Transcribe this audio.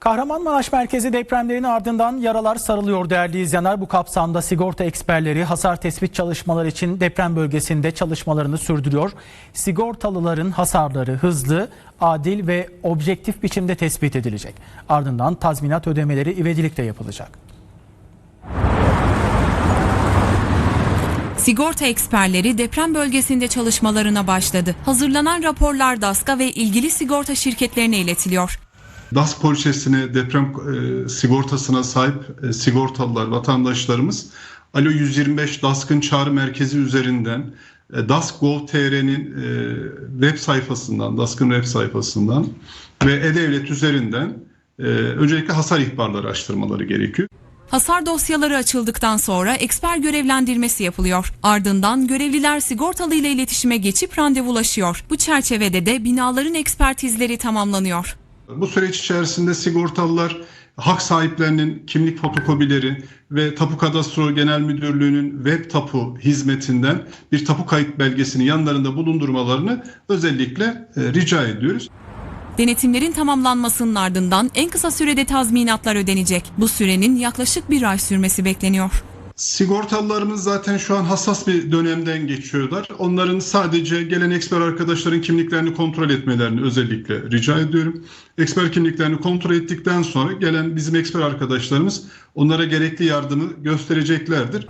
Kahramanmaraş merkezi depremlerin ardından yaralar sarılıyor değerli izleyenler. Bu kapsamda sigorta eksperleri hasar tespit çalışmaları için deprem bölgesinde çalışmalarını sürdürüyor. Sigortalıların hasarları hızlı, adil ve objektif biçimde tespit edilecek. Ardından tazminat ödemeleri ivedilikle yapılacak. Sigorta eksperleri deprem bölgesinde çalışmalarına başladı. Hazırlanan raporlar DASK'a ve ilgili sigorta şirketlerine iletiliyor. DAS poliçesine, deprem e, sigortasına sahip e, sigortalılar, vatandaşlarımız Alo 125 DASK'ın çağrı merkezi üzerinden e, DASK.gov.tr'nin e, web sayfasından, DASK'ın web sayfasından ve E-Devlet üzerinden e, öncelikle hasar ihbarları açtırmaları gerekiyor. Hasar dosyaları açıldıktan sonra eksper görevlendirmesi yapılıyor. Ardından görevliler sigortalı ile iletişime geçip randevulaşıyor. Bu çerçevede de binaların ekspertizleri tamamlanıyor. Bu süreç içerisinde sigortalılar hak sahiplerinin kimlik fotokopileri ve Tapu Kadastro Genel Müdürlüğü'nün web tapu hizmetinden bir tapu kayıt belgesini yanlarında bulundurmalarını özellikle e, rica ediyoruz. Denetimlerin tamamlanmasının ardından en kısa sürede tazminatlar ödenecek. Bu sürenin yaklaşık bir ay sürmesi bekleniyor. Sigortalılarımız zaten şu an hassas bir dönemden geçiyorlar. Onların sadece gelen eksper arkadaşların kimliklerini kontrol etmelerini özellikle rica ediyorum. Eksper kimliklerini kontrol ettikten sonra gelen bizim eksper arkadaşlarımız onlara gerekli yardımı göstereceklerdir.